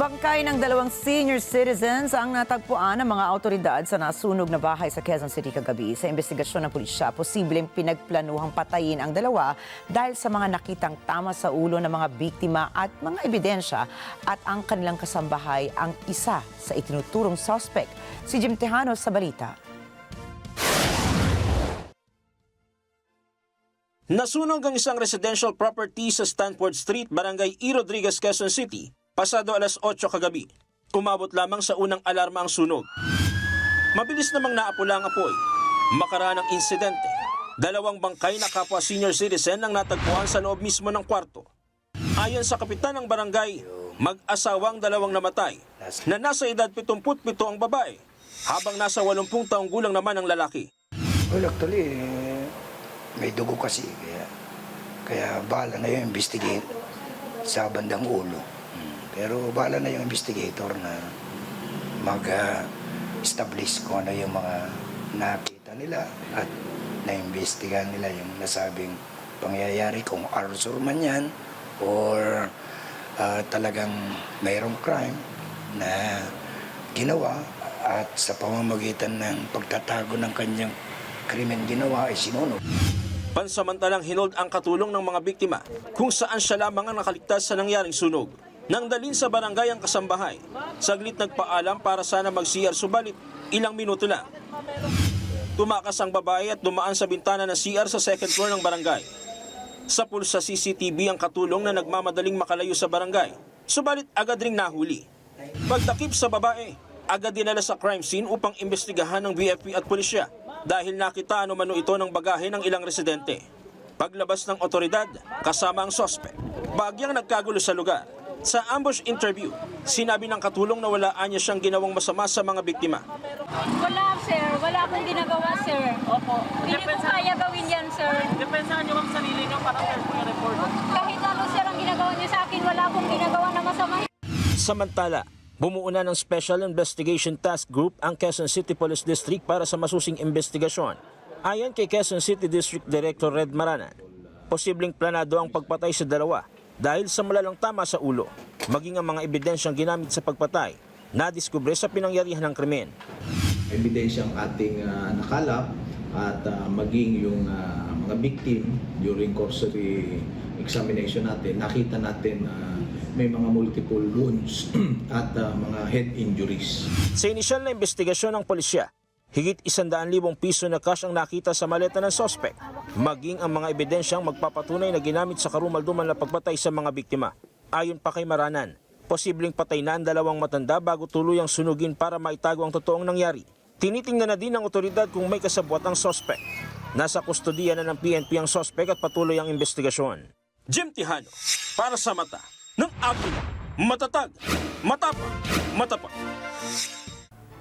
Bangkay ng dalawang senior citizens ang natagpuan ng mga autoridad sa nasunog na bahay sa Quezon City kagabi. Sa investigasyon ng pulisya, posibleng pinagplanuhang patayin ang dalawa dahil sa mga nakitang tama sa ulo ng mga biktima at mga ebidensya at ang kanilang kasambahay ang isa sa itinuturong suspect. Si Jim Tejano sa balita. Nasunog ang isang residential property sa Stanford Street, Barangay E. Rodriguez, Quezon City, pasado alas 8 kagabi. Umabot lamang sa unang alarma ang sunog. Mabilis namang naapula ang apoy. Makaraan ng insidente. Dalawang bangkay na kapwa senior citizen ang natagpuan sa loob mismo ng kwarto. Ayon sa kapitan ng barangay, mag-asawang dalawang namatay na nasa edad 77 ang babae habang nasa 80 taong gulang naman ang lalaki. Well, actually, may dugo kasi. Kaya, kaya bahala na yung investigate sa bandang ulo. Pero bahala na yung investigator na mag-establish kung ano yung mga nakita nila at na-investigahan nila yung nasabing pangyayari kung arsur man yan or ah, talagang mayroong crime na ginawa at sa pamamagitan ng pagtatago ng kanyang krimen ginawa ay sinunog. Pansamantalang hinold ang katulong ng mga biktima kung saan siya lamang ang nakaligtas sa nangyaring sunog. Nang dalin sa barangay ang kasambahay, saglit nagpaalam para sana mag-CR subalit ilang minuto lang. Tumakas ang babae at dumaan sa bintana ng CR sa second floor ng barangay. Sa pulsa CCTV ang katulong na nagmamadaling makalayo sa barangay, subalit agad ring nahuli. Pagtakip sa babae, agad dinala sa crime scene upang imbestigahan ng BFP at pulisya dahil nakita ano ito ng bagahe ng ilang residente. Paglabas ng otoridad, kasama ang sospek, bagyang nagkagulo sa lugar. Sa ambush interview, sinabi ng katulong na walaan niya siyang ginawang masama sa mga biktima. Wala, sir. Wala akong ginagawa, sir. Opo. Hindi ko kaya gawin yan, sir. Depensahan nyo ang sarili nyo para yung report. Kahit ano, sir, ang ginagawa niyo sa akin, wala akong ginagawa na masama. Samantala, bumuo na ng Special Investigation Task Group ang Quezon City Police District para sa masusing investigasyon. Ayon kay Quezon City District Director Red Maranan, posibleng planado ang pagpatay sa dalawa dahil sa malalang tama sa ulo, maging ang mga ebidensyang ginamit sa pagpatay na diskubre sa pinangyarihan ng krimen. ebidensyang ating ah, nakalap at ah, maging yung ah, mga victim during cursory examination natin, nakita natin ah, may mga multiple wounds at ah, mga head injuries. Sa inisyal na investigasyon ng pulisya, higit 100,000 piso na cash ang nakita sa maleta ng sospek, maging ang mga ebidensyang magpapatunay na ginamit sa karumalduman na pagpatay sa mga biktima. Ayon pa kay Maranan, posibleng patay na ang dalawang matanda bago tuluyang sunugin para maitago ang totoong nangyari. Tinitingnan na din ng otoridad kung may kasabwat ang sospek. Nasa kustodiya na ng PNP ang sospek at patuloy ang investigasyon. Jim Tihano, para sa mata ng Aquila, matatag, matapang, matapang.